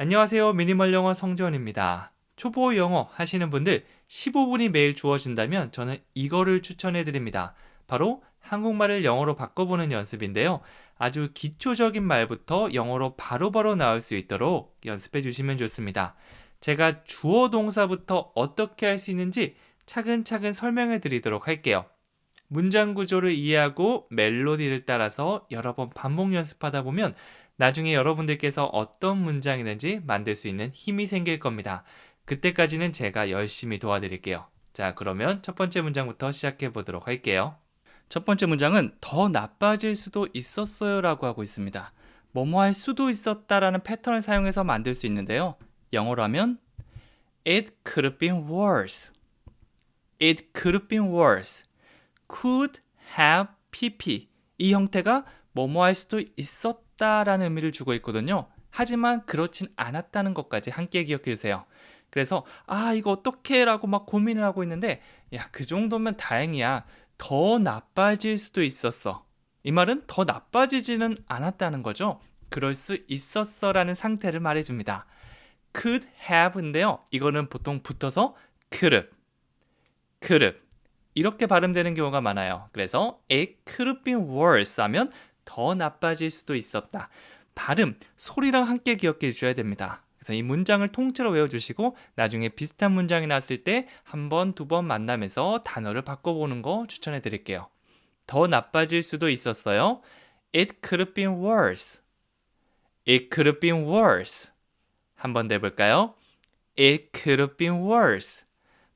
안녕하세요. 미니멀 영어 성지원입니다. 초보 영어 하시는 분들 15분이 매일 주어진다면 저는 이거를 추천해 드립니다. 바로 한국말을 영어로 바꿔보는 연습인데요. 아주 기초적인 말부터 영어로 바로바로 나올 수 있도록 연습해 주시면 좋습니다. 제가 주어 동사부터 어떻게 할 수 있는지 차근차근 설명해 드리도록 할게요. 문장 구조를 이해하고 멜로디를 따라서 여러 번 반복 연습하다 보면 나중에 여러분들께서 어떤 문장이든지 만들 수 있는 힘이 생길 겁니다. 그때까지는 제가 열심히 도와드릴게요. 자, 그러면 첫 번째 문장부터 시작해 보도록 할게요. 첫 번째 문장은 더 나빠질 수도 있었어요 라고 하고 있습니다. 뭐뭐 할 수도 있었다라는 패턴을 사용해서 만들 수 있는데요. 영어로 하면 It could have been worse. It could have been worse. could have pp. 이 형태가 뭐뭐 할 수도 있었다 라는 의미를 주고 있거든요. 하지만 그렇진 않았다는 것까지 함께 기억해 주세요. 그래서 아 이거 어떻게 라고 막 고민을 하고 있는데 야 그 정도면 다행이야. 더 나빠질 수도 있었어. 이 말은 더 나빠지지는 않았다는 거죠. 그럴 수 있었어 라는 상태를 말해줍니다. could have인데요. 이거는 보통 붙어서 could have, could have 이렇게 발음되는 경우가 많아요. 그래서 it could have been worse 하면 더 나빠질 수도 있었다. 발음, 소리랑 함께 기억해 주셔야 됩니다. 그래서 이 문장을 통째로 외워주시고 나중에 비슷한 문장이 나왔을 때 한 번, 두 번 만나면서 단어를 바꿔보는 거 추천해 드릴게요. 더 나빠질 수도 있었어요. It could have been worse. It could have been worse. 한번더 해볼까요? It could have been worse.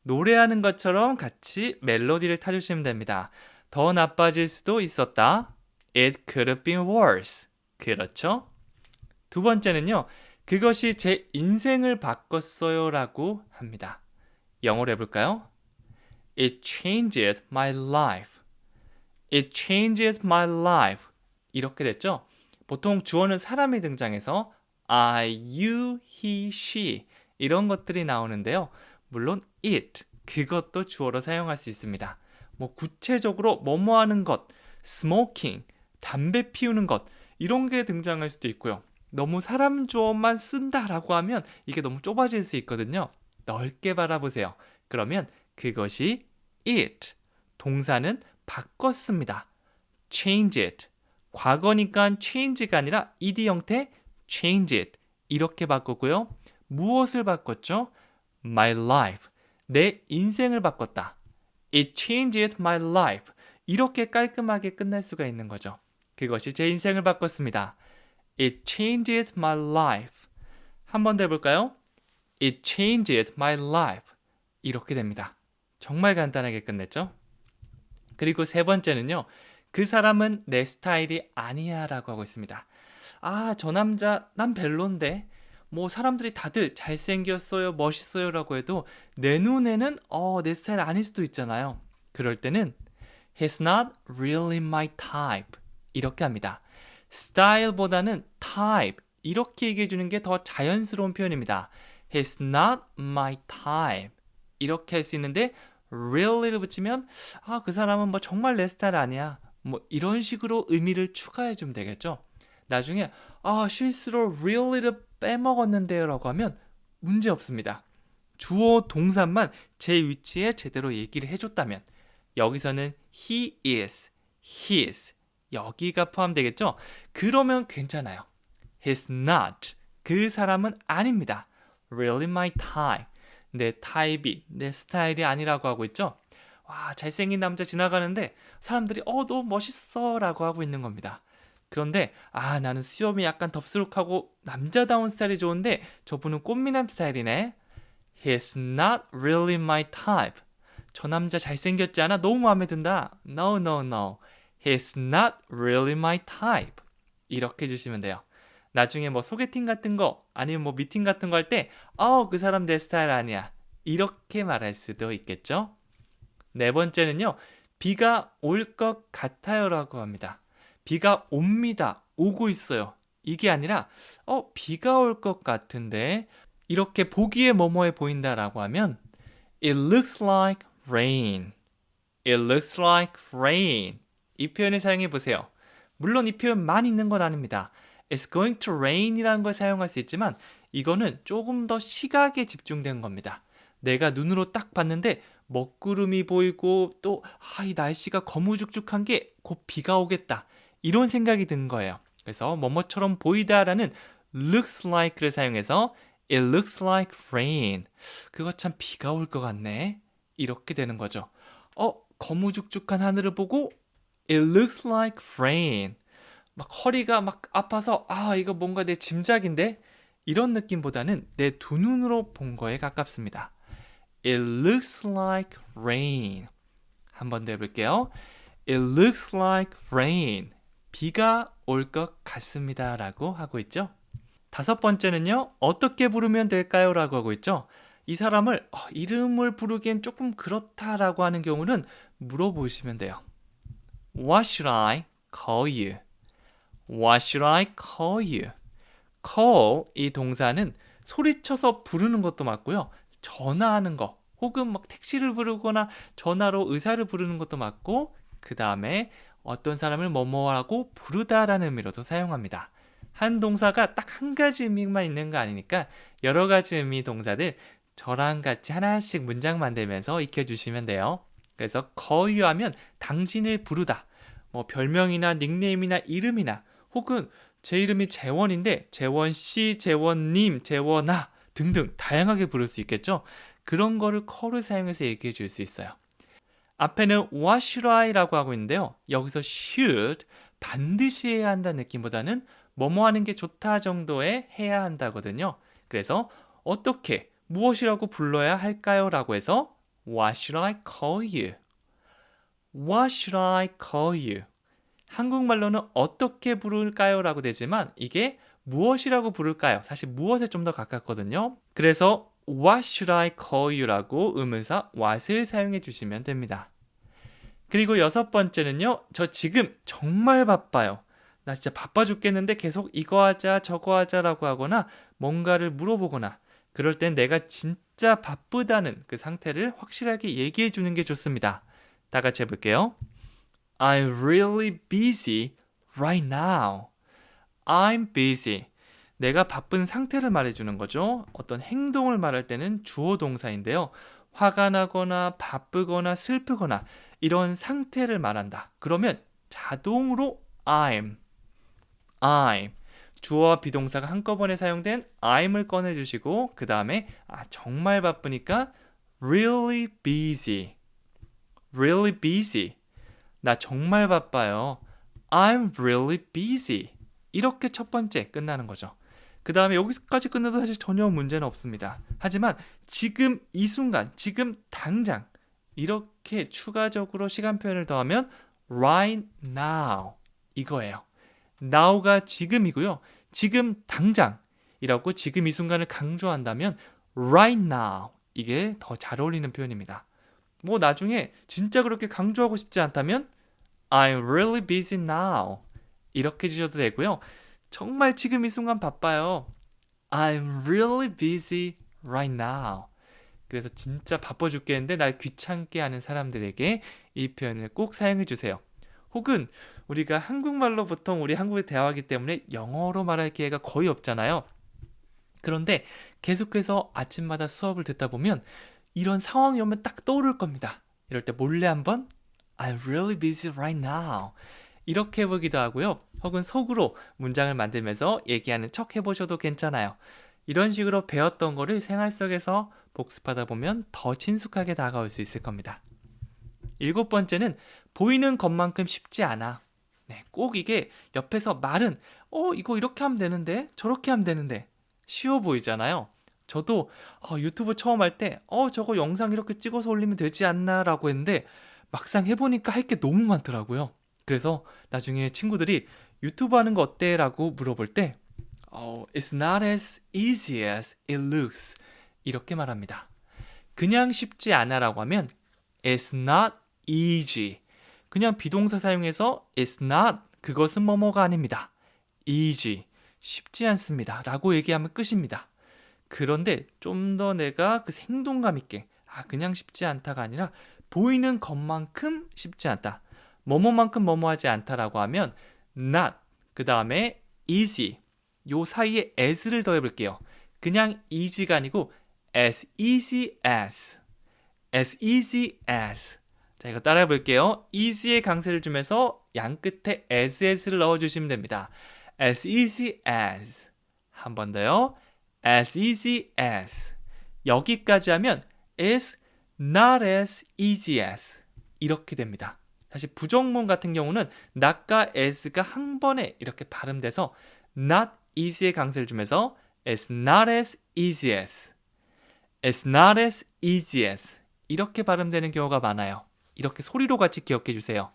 노래하는 것처럼 같이 멜로디를 타주시면 됩니다. 더 나빠질 수도 있었다. It could have been worse. 그렇죠? 두 번째는요. 그것이 제 인생을 바꿨어요 라고 합니다. 영어로 해볼까요? It changed my life. It changed my life. 이렇게 됐죠? 보통 주어는 사람이 등장해서 I, you, he, she 이런 것들이 나오는데요. 물론 it 그것도 주어로 사용할 수 있습니다. 뭐 구체적으로 뭐뭐 하는 것, smoking 담배 피우는 것 이런 게 등장할 수도 있고요. 너무 사람 주어만 쓴다라고 하면 이게 너무 좁아질 수 있거든요. 넓게 바라보세요. 그러면 그것이 it 동사는 바꿨습니다. change it 과거니까 change가 아니라 ed 형태 change it 이렇게 바꿨고요. 무엇을 바꿨죠? my life 내 인생을 바꿨다. It changed my life. 이렇게 깔끔하게 끝날 수가 있는 거죠. 그것이 제 인생을 바꿨습니다. It changed my life. 한 번 더 해볼까요? It changed my life. 이렇게 됩니다. 정말 간단하게 끝냈죠? 그리고 세 번째는요. 그 사람은 내 스타일이 아니야 라고 하고 있습니다. 아, 저 남자, 난 별론데. 뭐 사람들이 다들 잘생겼어요, 멋있어요 라고 해도 내 눈에는 어, 내 스타일 아닐 수도 있잖아요. 그럴 때는 He's not really my type. 이렇게 합니다. 스타일보다는 type. 이렇게 얘기해 주는 게 더 자연스러운 표현입니다. He's not my type. 이렇게 할 수 있는데 really를 붙이면 아, 그 사람은 뭐 정말 내 스타일 아니야. 뭐 이런 식으로 의미를 추가해 주면 되겠죠. 나중에 아, 실수로 really를 빼먹었는데요 라고 하면 문제 없습니다. 주어 동사만 제 위치에 제대로 얘기를 해줬다면 여기서는 he is, his 여기가 포함되겠죠? 그러면 괜찮아요. He's not. 그 사람은 아닙니다. Really my type. 내 타입이, 내 스타일이 아니라고 하고 있죠? 와, 잘생긴 남자 지나가는데 사람들이 어, 너무 멋있어 라고 하고 있는 겁니다. 그런데 아 나는 수염이 약간 덥수룩하고 남자다운 스타일이 좋은데 저분은 꽃미남 스타일이네. He's not really my type. 저 남자 잘생겼지 않아? 너무 마음에 든다. No, no, no. He's not really my type. 이렇게 해주시면 돼요. 나중에 뭐 소개팅 같은 거 아니면 뭐 미팅 같은 거 할 때, 어, 그 사람 내 스타일 아니야. 이렇게 말할 수도 있겠죠? 네 번째는요, 비가 올 것 같아요라고 합니다. 비가 옵니다. 오고 있어요. 이게 아니라 어 비가 올 것 같은데 이렇게 보기에 뭐뭐해 보인다라고 하면 It looks like rain. It looks like rain. 이 표현을 사용해 보세요. 물론 이 표현 많이 있는 건 아닙니다. It's going to rain이라는 걸 사용할 수 있지만 이거는 조금 더 시각에 집중된 겁니다. 내가 눈으로 딱 봤는데 먹구름이 보이고 또 아, 이 날씨가 거무죽죽한 게 곧 비가 오겠다. 이런 생각이 든 거예요. 그래서 뭐뭐처럼 보이다라는 looks like를 사용해서 it looks like rain. 그거 참 비가 올 것 같네. 이렇게 되는 거죠. 어, 거무죽죽한 하늘을 보고 it looks like rain. 막 허리가 막 아파서 아, 이거 뭔가 내 짐작인데 이런 느낌보다는 내 두 눈으로 본 거에 가깝습니다. It looks like rain. 한 번 더 해볼게요. It looks like rain. 비가 올 것 같습니다. 라고 하고 있죠. 다섯 번째는요, 어떻게 부르면 될까요? 라고 하고 있죠. 이 사람을 어, 이름을 부르기엔 조금 그렇다라고 하는 경우는 물어보시면 돼요. What should I call you? What should I call you? call 이 동사는 소리쳐서 부르는 것도 맞고요. 전화하는 거 혹은 막 택시를 부르거나 전화로 의사를 부르는 것도 맞고 그 다음에 어떤 사람을 뭐뭐하고 부르다라는 의미로도 사용합니다. 한 동사가 딱 한 가지 의미만 있는 거 아니니까 여러 가지 의미 동사들 저랑 같이 하나씩 문장 만들면서 익혀주시면 돼요. 그래서 you 하면 당신을 부르다. 뭐 별명이나 닉네임이나 이름이나 혹은 제 이름이 재원인데 재원 씨, 재원 님, 재원아 등등 다양하게 부를 수 있겠죠. 그런 거를 call을 사용해서 얘기해 줄 수 있어요. 앞에는 what should I라고 하고 있는데요. 여기서 should 반드시 해야 한다는 느낌보다는 뭐뭐 하는 게 좋다 정도의 해야 한다거든요. 그래서 어떻게 무엇이라고 불러야 할까요? 라고 해서 What should I call you? What should I call you? 한국말로는 어떻게 부를까요? 라고 되지만 이게 무엇이라고 부를까요? 사실 무엇에 좀 더 가깝거든요. 그래서 What should I call you? 라고 의문사 what을 사용해 주시면 됩니다. 그리고 여섯 번째는요. 저 지금 정말 바빠요. 나 진짜 바빠 죽겠는데 계속 이거 하자 저거 하자라고 하거나 뭔가를 물어보거나 그럴 땐 내가 진짜 바쁘다는 그 상태를 확실하게 얘기해 주는 게 좋습니다. 다 같이 해볼게요. I'm really busy right now. I'm busy. 내가 바쁜 상태를 말해주는 거죠. 어떤 행동을 말할 때는 주어 동사인데요. 화가 나거나 바쁘거나 슬프거나 이런 상태를 말한다. 그러면 자동으로 I'm, I'm 주어와 비동사가 한꺼번에 사용된 I'm을 꺼내주시고 그 다음에 아 정말 바쁘니까 really busy, really busy. 나 정말 바빠요. I'm really busy. 이렇게 첫 번째 끝나는 거죠. 그 다음에 여기까지 끝내도 사실 전혀 문제는 없습니다. 하지만 지금 이 순간, 지금 당장 이렇게 추가적으로 시간 표현을 더하면 right now 이거예요. now가 지금이고요. 지금 당장이라고 지금 이 순간을 강조한다면 right now 이게 더 잘 어울리는 표현입니다. 뭐 나중에 진짜 그렇게 강조하고 싶지 않다면 I'm really busy now 이렇게 주셔도 되고요. 정말 지금 이 순간 바빠요. I'm really busy right now. 그래서 진짜 바빠 죽겠는데 날 귀찮게 하는 사람들에게 이 표현을 꼭 사용해 주세요. 혹은 우리가 한국말로 보통 우리 한국에 대화하기 때문에 영어로 말할 기회가 거의 없잖아요. 그런데 계속해서 아침마다 수업을 듣다 보면 이런 상황이 오면 딱 떠오를 겁니다. 이럴 때 몰래 한번 I'm really busy right now. 이렇게 해보기도 하고요. 혹은 속으로 문장을 만들면서 얘기하는 척 해보셔도 괜찮아요. 이런 식으로 배웠던 거를 생활 속에서 복습하다 보면 더 친숙하게 다가올 수 있을 겁니다. 일곱 번째는 보이는 것만큼 쉽지 않아. 네, 꼭 이게 옆에서 말은 어 이거 이렇게 하면 되는데 저렇게 하면 되는데 쉬워 보이잖아요. 저도 어, 유튜브 처음 할 때 어 저거 영상 이렇게 찍어서 올리면 되지 않나라고 했는데 막상 해보니까 할 게 너무 많더라고요. 그래서 나중에 친구들이 유튜브 하는 거 어때? 라고 물어볼 때 oh, It's not as easy as it looks 이렇게 말합니다. 그냥 쉽지 않아 라고 하면 It's not easy 그냥 비동사 사용해서 It's not 그것은 뭐뭐가 아닙니다. easy 쉽지 않습니다 라고 얘기하면 끝입니다. 그런데 좀 더 내가 그 생동감 있게 아 그냥 쉽지 않다가 아니라 보이는 것만큼 쉽지 않다. 뭐뭐만큼 뭐뭐하지 않다라고 하면 not 그 다음에 easy 요 사이에 as를 더해볼게요. 그냥 easy가 아니고 as easy as. as easy as. 자, 이거 따라해 볼게요. easy의 강세를 주면서 양 끝에 as를 넣어 주시면 됩니다. as easy as. 한 번 더요. As easy as. 여기까지 하면 is not as easy as. 이렇게 됩니다. 사실 부정문 같은 경우는 not과 as가 한 번에 이렇게 발음돼서 not easy의 강세를 주면서 it's not as easy as. it's not as easy as. 이렇게 발음되는 경우가 많아요. 이렇게 소리로 같이 기억해 주세요.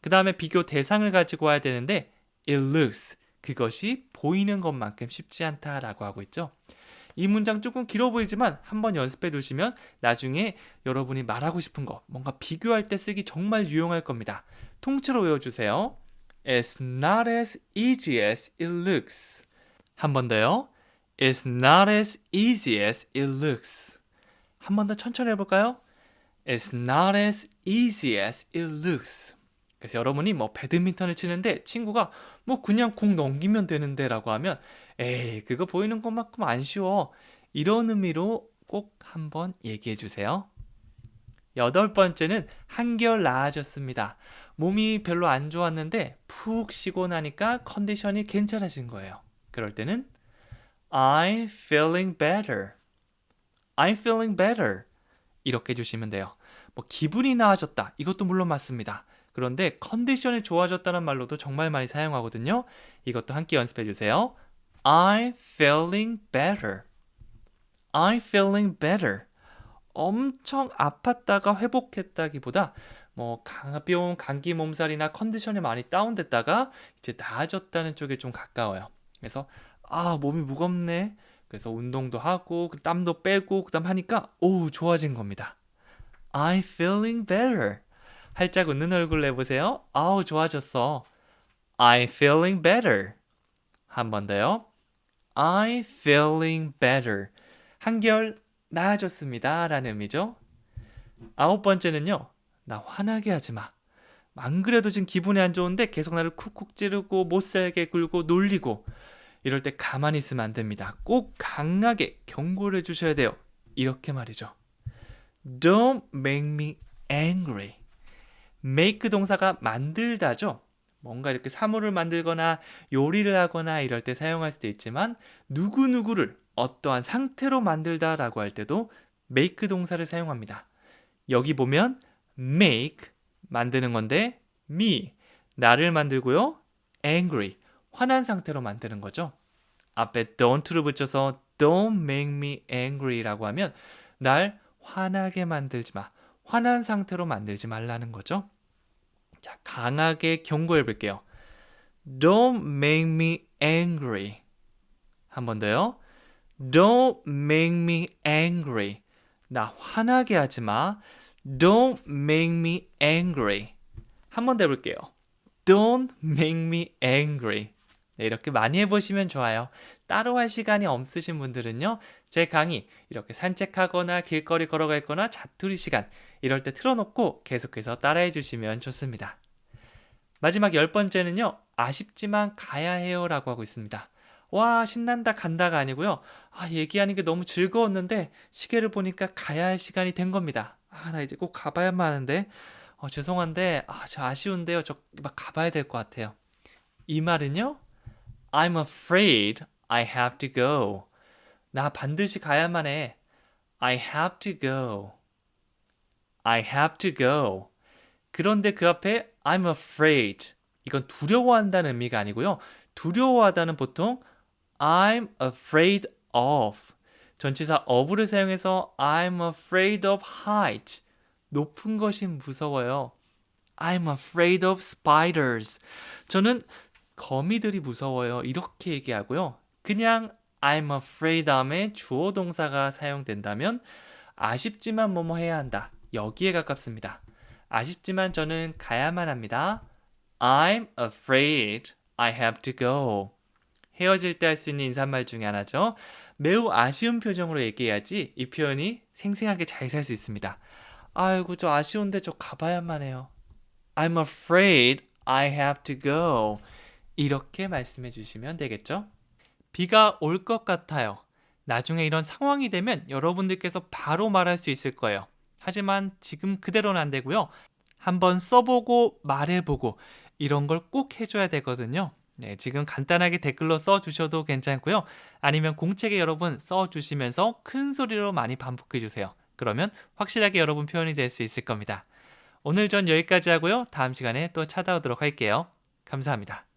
그 다음에 비교 대상을 가지고 와야 되는데 it looks 그것이 보이는 것만큼 쉽지 않다라고 하고 있죠. 이 문장 조금 길어 보이지만 한번 연습해 두시면 나중에 여러분이 말하고 싶은 거 뭔가 비교할 때 쓰기 정말 유용할 겁니다. 통째로 외워주세요. It's not as easy as it looks. 한 번 더요. It's not as easy as it looks. 한 번 더 천천히 해볼까요? It's not as easy as it looks. 그래서 여러분이 뭐 배드민턴을 치는데 친구가 뭐 그냥 공 넘기면 되는데 라고 하면 에이 그거 보이는 것만큼 안 쉬워 이런 의미로 꼭 한번 얘기해 주세요. 여덟 번째는 한결 나아졌습니다. 몸이 별로 안 좋았는데 푹 쉬고 나니까 컨디션이 괜찮아진 거예요. 그럴 때는 I'm feeling better. I'm feeling better. 이렇게 해주시면 돼요. 뭐 기분이 나아졌다. 이것도 물론 맞습니다. 그런데 컨디션이 좋아졌다는 말로도 정말 많이 사용하거든요. 이것도 함께 연습해 주세요. I'm feeling better. I'm feeling better. 엄청 아팠다가 회복했다기보다 뭐 가벼운 감기 몸살이나 컨디션이 많이 다운됐다가 이제 나아졌다는 쪽에 좀 가까워요. 그래서 아 몸이 무겁네. 그래서 운동도 하고 그 땀도 빼고 그다음 하니까 오 좋아진 겁니다. I'm feeling better. 활짝 웃는 얼굴 내보세요. 아우 좋아졌어. I'm feeling better. 한 번 더요. I'm feeling better. 한결 나아졌습니다. 라는 의미죠. 아홉 번째는요. 나 화나게 하지 마. 안 그래도 지금 기분이 안 좋은데 계속 나를 쿡쿡 찌르고 못 살게 굴고 놀리고 이럴 때 가만히 있으면 안 됩니다. 꼭 강하게 경고를 해 주셔야 돼요. 이렇게 말이죠. Don't make me angry. Make 동사가 만들다죠. 뭔가 이렇게 사물을 만들거나 요리를 하거나 이럴 때 사용할 수도 있지만 누구누구를 어떠한 상태로 만들다라고 할 때도 make 동사를 사용합니다. 여기 보면 make 만드는 건데 me 나를 만들고요. angry 화난 상태로 만드는 거죠. 앞에 don't를 붙여서 don't make me angry라고 하면 날 화나게 만들지 마. 화난 상태로 만들지 말라는 거죠. 자, 강하게 경고해 볼게요. Don't make me angry. 한 번 더요. Don't make me angry. 나 화나게 하지 마. Don't make me angry. 한 번 더 해볼게요. Don't make me angry. 네, 이렇게 많이 해보시면 좋아요. 따로 할 시간이 없으신 분들은요, 제 강의 이렇게 산책하거나 길거리 걸어가거나 자투리 시간 이럴 때 틀어놓고 계속해서 따라해 주시면 좋습니다. 마지막 열 번째는요, 아쉽지만 가야 해요 라고 하고 있습니다. 와, 신난다, 간다가 아니고요. 아, 얘기하는 게 너무 즐거웠는데, 시계를 보니까 가야 할 시간이 된 겁니다. 아, 나 이제 꼭 가봐야만 하는데, 어, 죄송한데, 아, 저 아쉬운데요. 저 막 가봐야 될 것 같아요. 이 말은요, I'm afraid I have to go. 나 반드시 가야만 해. I have to go. I have to go. 그런데 그 앞에 I'm afraid. 이건 두려워한다는 의미가 아니고요. 두려워하다는 보통 I'm afraid of. 전치사 of를 사용해서 I'm afraid of height. 높은 것이 무서워요. I'm afraid of spiders. 저는 거미들이 무서워요. 이렇게 얘기하고요. 그냥 I'm afraid 다음에 주어 동사가 사용된다면 아쉽지만 뭐뭐 해야 한다. 여기에 가깝습니다. 아쉽지만 저는 가야만 합니다. I'm afraid I have to go. 헤어질 때 할 수 있는 인사말 중에 하나죠. 매우 아쉬운 표정으로 얘기해야지 이 표현이 생생하게 잘 살 수 있습니다. 아이고 저 아쉬운데 저 가봐야만 해요. I'm afraid I have to go. 이렇게 말씀해 주시면 되겠죠? 비가 올 것 같아요. 나중에 이런 상황이 되면 여러분들께서 바로 말할 수 있을 거예요. 하지만 지금 그대로는 안 되고요. 한번 써보고 말해보고 이런 걸 꼭 해줘야 되거든요. 네, 지금 간단하게 댓글로 써주셔도 괜찮고요. 아니면 공책에 여러분 써주시면서 큰 소리로 많이 반복해주세요. 그러면 확실하게 여러분 표현이 될 수 있을 겁니다. 오늘 전 여기까지 하고요. 다음 시간에 또 찾아오도록 할게요. 감사합니다.